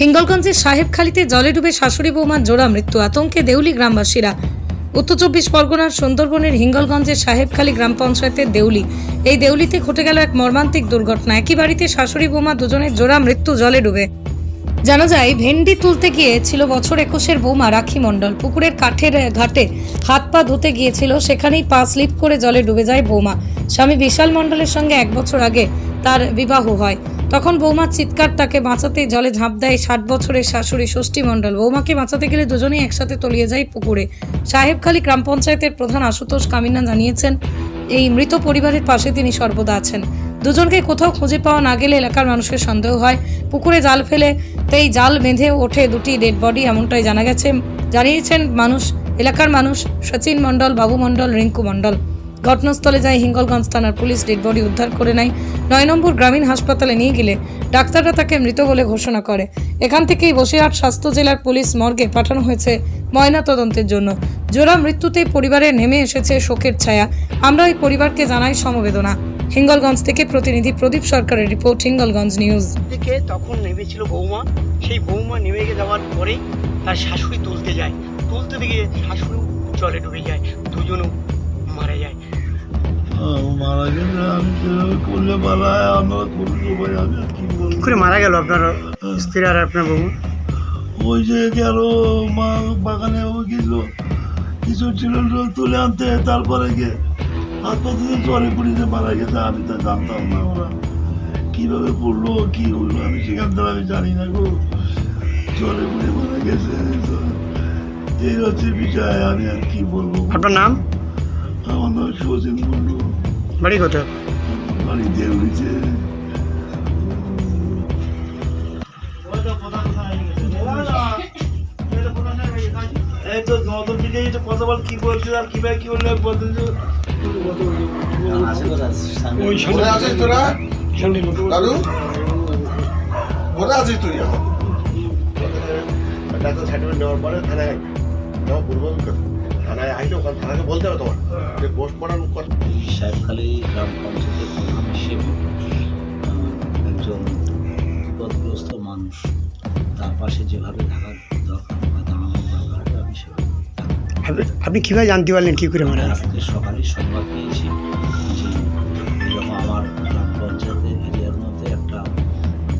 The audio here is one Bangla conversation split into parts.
হিঙ্গলগঞ্জের সাহেবখালীতে জলে ডুবে শাশুড়ি বৌমার জোড়া মৃত্যু। আতঙ্কে দেউলি গ্রামবাসীরা। উত্তর চব্বিশ পরগনার সুন্দরবনের হিঙ্গলগঞ্জের সাহেবখালী গ্রাম পঞ্চায়েতের দেউলি। এই দেউলিতে ঘটে গেল এক মর্মান্তিক দুর্ঘটনা। একই বাড়িতে শাশুড়ি বৌমা দুজনের জোড়া মৃত্যু জলে ডুবে। জানা যায়, ভেন্ডি তুলতে গিয়ে ছিল বছর একুশের বৌমা রাখি মণ্ডল। পুকুরের কাঠের ঘাটে হাত পা ধুতে গিয়েছিল, সেখানেই পা স্লিপ করে জলে ডুবে যায় বৌমা। স্বামী বিশাল মণ্ডলের সঙ্গে এক বছর আগে তার বিবাহ হয়। তখন বৌমার চিৎকার তাকে বাঁচাতে জলে ঝাঁপ দেয় ষাট বছরের শাশুড়ি ষষ্ঠী মণ্ডল। বৌমাকে বাঁচাতে গেলে দুজনেই একসাথে তলিয়ে যায় পুকুরে। সাহেবখালী গ্রাম পঞ্চায়েতের প্রধান আশুতোষ কামিনা জানিয়েছেন, এই মৃত পরিবারের পাশে তিনি সর্বদা আছেন। দুজনকে কোথাও খুঁজে পাওয়া না গেলে এলাকার মানুষের সন্দেহ হয়। পুকুরে জাল ফেলে, তেই জাল বেঁধে ওঠে দুটি ডেড বডি এমনটাই জানা গেছে। জানিয়েছেন মানুষ, এলাকার মানুষ, সচিন মণ্ডল, বাবু মণ্ডল, রিঙ্কু মণ্ডল। ঘটনাস্থলে যায় হিঙ্গলগঞ্জ থানার পুলিশ, ডেড বডি উদ্ধার করে নেয়। নয় নম্বর গ্রামীণ হাসপাতালে নিয়ে গেলে ডাক্তাররা তাকে মৃত বলে ঘোষণা করে। এখান থেকেই বসিরহাট স্বাস্থ্য জেলার পুলিশ মর্গে পাঠানো হয়েছে ময়না তদন্তের জন্য। জোড়া মৃত্যুতে পরিবারে নেমে এসেছে শোকের ছায়া। আমরা ওই পরিবারকে জানাই সমবেদনা। হিঙ্গলগঞ্জ থেকে প্রতিনিধি প্রদীপ সরকারের রিপোর্ট, হিঙ্গলগঞ্জ নিউজ। থেকে তখন নেমেছিল বৌমা। সেই বৌমা নেমে যাওয়ার পরেই তার শাশুড়ি তুলতে যায়। তুলতে গিয়ে শাশুড়ি জলে ডুবে যায়, দুজনও মারা যায়। মারা গেলে আমি করলে পালায় আমরা করলে ভাই আমি কি বলব করে মারা গেল আপনার স্ত্রী আর আপনার বৌমা ওই যে গেল মা বাগানে ও গেছিল। কিছু ছিল তুলে আনতে। তারপরে গিয়ে হাত পা দিয়ে জলে পুড়িতে মারা গেছে। আমি তো জানতাম না ওরা কীভাবে পড়ল কি হলো আমি সেখান থেকে আমি জানি না গো। জলে পুড়ে মারা গেছে। এই হচ্ছে বিষয় আমি আর কি বলব। আপনার নাম? আমার নাম বলল বাড়ি কোথায়? বাড়ি দিয়ে এই তো নতুন দিকে এটা কথা বল কি বলছিস আর কীভাবে কি বললে বলতে ওই কোথায় আছিস তোরা? দাদু? কোথায় আছিস তুই এখন? ডাক্তার সার্টিফিকেট নেওয়ার পরে থানায় নেওয়া পূর্ব থানায় আইলে ওখানে থানাকে বলতে হবে তোমার। যে পোস্টমর্টম কর পাশে যেভাবে থাকার দরকার বা দাঁড়ানোর দরকার আমি সেভাবে আপনি- কীভাবে জানতে পারলেন কী করে মারা গেছে? আজকে সকালে সংবাদ পেয়েছি যে এরকম আমার গ্রাম পঞ্চায়েতের এরিয়ার মধ্যে একটা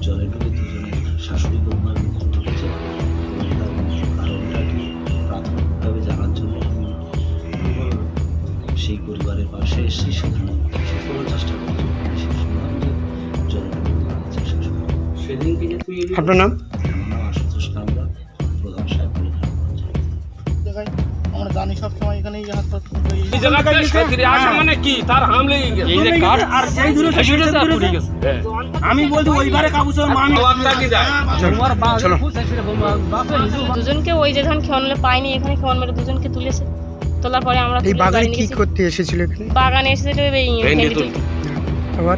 জলে ডুবে দুজনের শাশুড়ি বৌমার মৃত্যু ঘটেছে। এবং তার মৃত্যুর কারণটা কি প্রাথমিকভাবে জানার জন্য আমি সেই পরিবারের পাশে এসেছি সেখানে সে করার চেষ্টা করছি। সে শুনলাম যে জলে ডুবে মারা গেছে শাশুড়ি আপনার নাম? জানি সব সময় এখানে এই হাসপাতাল এই আসা মানে কি? তার হাম লেগে গেছে। এই যে কাঠ আর এই দূরে ফেসে পড়ে গেছে। হ্যাঁ। আমি বলছি ওইবারে কাবুস আমি আওয়াজটা কি যায় চলো। দুজনকে ওই যে ধান খেয়াল পাইনি এখানে খেয়াল মেরে দুজনকে তুলেছে। তোলার পরে আমরা এই বাগানে কি করতে এসেছিল এখানে? বাগানে এসেছিল এই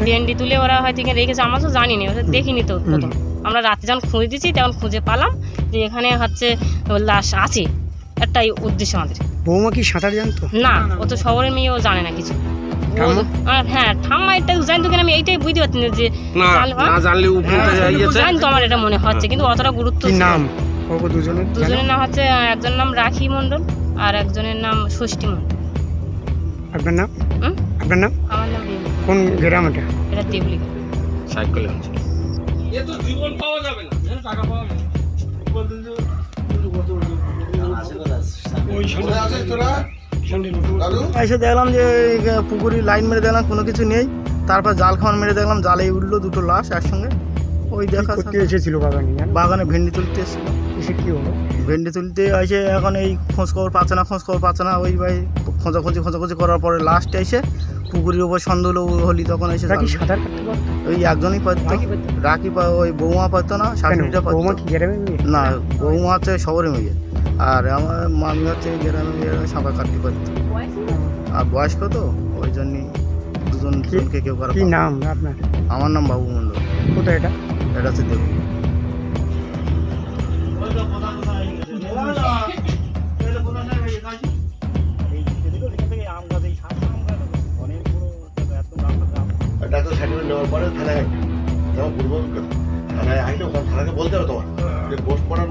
ভেন্ডি তুলে ওরা হয়তো এখানে রেখেছে আমরা তো জানি না ওরা দেখিনি তো আমরা রাতে যখন খুঁজে দিচ্ছি তখন খুঁজে পালাম যে এখানে হচ্ছে লাশ আছে। একটাই উদ্দেশ্য আমাদের। বৌমা কি সাঁতার জানতো? না ও তো শহরের মেয়ে ও জানে না কিছু। হ্যাঁ ঠাম্মা এটা জানতো কিনা আমি এইটাই বুঝতে পারছি না যে না হ্যাঁ? জানলে জানতো আমার এটা মনে হচ্ছে কিন্তু অতটা গুরুত্ব। নাম? দুজনের দুজনের নাম হচ্ছে একজনের নাম রাখি মণ্ডল আর একজনের নাম ষষ্ঠী মণ্ডল। আপনার নাম? হুম? আপনার নাম? আমার নাম কোন গ্রাম এটা? এটা দেবলি সাইকেলে এ তো জীবন পাওয়া যাবে না। টাকা পাওয়া যাবে এসে দেখলাম যে পুকুরি লাইন মেরে দেখলাম কোনো কিছু নেই। তারপর জাল খাওয়ান মেরে দেখলাম জালে উঠল দুটো লাশ একসঙ্গে। ওই দেখা এসেছিল বাগানে বাগানে ভেন্ডি তুলতে এসেছিল। এসে কি হলো? ভেন্ডি তুলতে এসে এখন এই খোঁজ খবর পাচ্ছে না খোঁজ খবর পাচ্ছে না। ওই ভাই খোঁজাখুঁজি খোঁজাখুঁজি করার পরে লাস্টে এসে পুকুরের উপর সন্দেহ হলি তখন এসে সাঁতার ওই একজনই পারতো। রাখি ওই বৌমা পারতো না শাশুড়িটা পারতো? না বৌমা হচ্ছে শহরে মেয়ে। আর আমার মামি হচ্ছে গ্রামে মেয়ে সাঁতার কাটতে পারতো আর বয়স্ক তো ওই জন্যই দুজন দুজনকে কেউ করা কি নাম আপনার? আমার নাম বাবু মন্ডল কোথায় এটা? এটা হচ্ছে দেবী ডাক্তার সার্টিফিকেট নেওয়ার পরে থানায় নেওয়া পূর্ব থানায় আইলে ওখানে থানাকে বলতে হবে তোমার যে পোস্টমর্টম